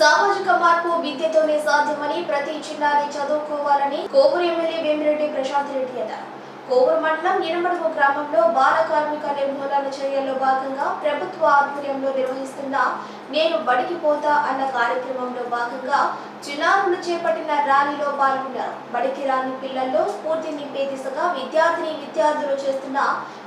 సామాజిక మార్పు విద్యతోనే సాధ్యమని ప్రతి చిన్నారి చదువుకోవాలని కోవూరు ఎమ్మెల్యే వేమిరెడ్డి ప్రశాంత్ రెడ్డి అన్నారు. కోవూరు మండలం ఇనమడుగు గ్రామంలో బాల కార్మిక నిర్మూలన చర్యల్లో భాగంగా ప్రభుత్వ ఆధ్వర్యంలో నిర్వహిస్తున్న నేను బడికి పోతా అన్న కార్యక్రమంలో భాగంగా చిన్నారులు చేపట్టిన ర్యాలీలో పాల్గొన్నారు బడికి రాని పిల్లల్లో స్ఫూర్తి నింపే దిశగా విద్యార్థిని విద్యార్థులు చేస్తున్న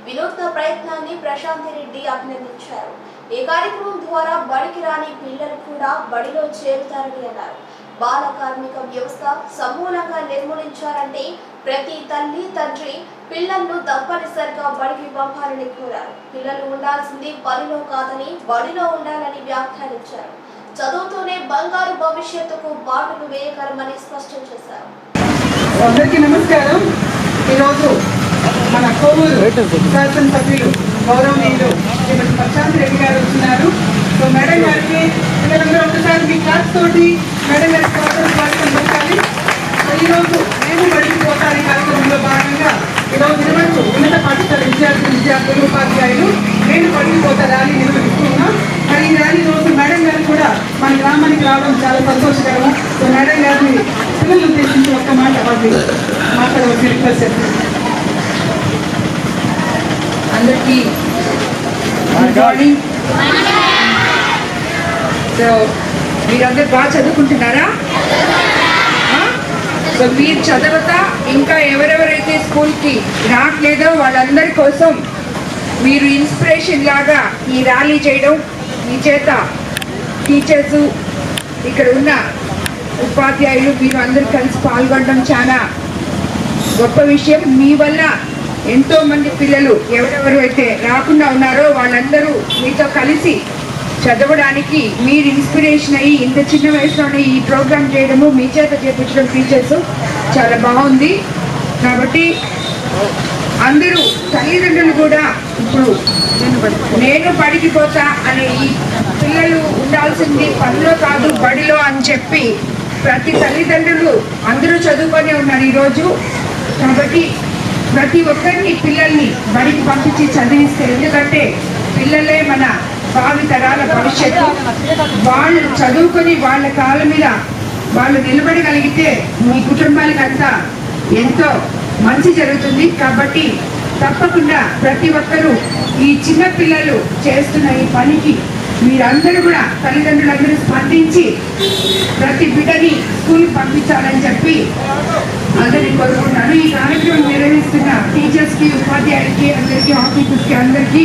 వినూత్న ప్రయత్నాన్ని ప్రశాంతి రెడ్డి అభినందించారు. ఈ కార్యక్రమం ద్వారా బడికి రాని పిల్లలు కూడా బడిలో చేరుతారని అన్నారు. బాల కార్మిక వ్యవస్థ సమూలంగా నిర్మూలించాలంటే ప్రతి తల్లి తండ్రి పిల్లలను తప్పనిసరిగా బడికి పంపాలని కోరారు. పిల్లలు ఉండాల్సింది బడిలో కాదని బడిలో ఉండాలని వ్యాఖ్యానించారు. చదువుతూనే బంగారు భవిష్యత్తుకు బాటలు వేయగలమని స్పష్టం చేశారు. అందరికీ నమస్కారం. ఈరోజు మన కోవూరు శాసనసభ్యులు గౌరవనీయులు శ్రీమతి ప్రశాంత్ రెడ్డి గారు వచ్చినారు సో మేడం గారికి పిల్లలందరూ ఒకసారి మీ క్లాస్ తోటి మేడం గారికి స్వాగతం స్వాగతం పలకాలి సో ఈరోజు నేను బడికి పోతాను కార్యక్రమంలో భాగంగా ఈరోజు నిర్వహించు ఉన్నత పాఠశాల విద్యార్థి విద్యార్థులు ఉపాధ్యాయులు నేను బడికి పోతా ర్యాలీ నిర్వహిస్తున్నాం. మరి ఈ ర్యాలీ రోజు మేడం గారు కూడా మన గ్రామానికి రావడం చాలా సంతోషకరం సో మేడం గారిని పిల్లలు ఉద్దేశించి ఒక్క మాట వాళ్ళు మాట్లాడవలసి రిక్వెస్ట్ అందరికీ గుడ్ మార్నింగ్. సో మీరందరూ బాగా చదువుకుంటున్నారా? సో మీరు చదవత ఇంకా ఎవరెవరైతే స్కూల్కి రావట్లేదో వాళ్ళందరి కోసం మీరు ఇన్స్పిరేషన్ లాగా ఈ ర్యాలీ చేయడం మీ చేత టీచర్స్ ఇక్కడ ఉన్న ఉపాధ్యాయులు మీరు అందరూ కలిసి పాల్గొనడం చాలా గొప్ప విషయం. మీ వల్ల ఎంతోమంది పిల్లలు ఎవరెవరు అయితే రాకుండా ఉన్నారో వాళ్ళందరూ మీతో కలిసి చదవడానికి మీరు ఇన్స్పిరేషన్ అయ్యి ఇంత చిన్న వయసులోనే ఈ ప్రోగ్రామ్ చేయడము మీ చేత చేపించడం టీచర్స్ చాలా బాగుంది. కాబట్టి అందరూ తల్లిదండ్రులు కూడా ఇప్పుడు నేను బడికి పోతా అనే ఈ పిల్లలు ఉండాల్సింది పనిలో కాదు బడిలో అని చెప్పి ప్రతి తల్లిదండ్రులు అందరూ చదువుకొని ఉన్నారు ఈరోజు. కాబట్టి ప్రతి ఒక్కరిని పిల్లల్ని బడికి పంపించి చదివిస్తే ఎందుకంటే పిల్లలే మన భావి తరాల భవిష్యత్తు. వాళ్ళు చదువుకొని వాళ్ళ కాళ్ళ మీద వాళ్ళు నిలబడగలిగితే మీ కుటుంబానికంతా ఎంతో మంచి జరుగుతుంది. కాబట్టి తప్పకుండా ప్రతి ఒక్కరూ ఈ చిన్న పిల్లలు చేస్తున్న ఈ పనికి మీరందరూ కూడా తల్లిదండ్రులందరూ స్పందించి ప్రతి బిడ్డని స్కూల్ పంపించాలని చెప్పి అందరినీ కోరుకుంటున్నాను. ఈ కార్యక్రమం నిర్వహిస్తున్న టీచర్స్కి ఉపాధ్యాయులకి అందరికీ ఆఫీసర్స్కి అందరికీ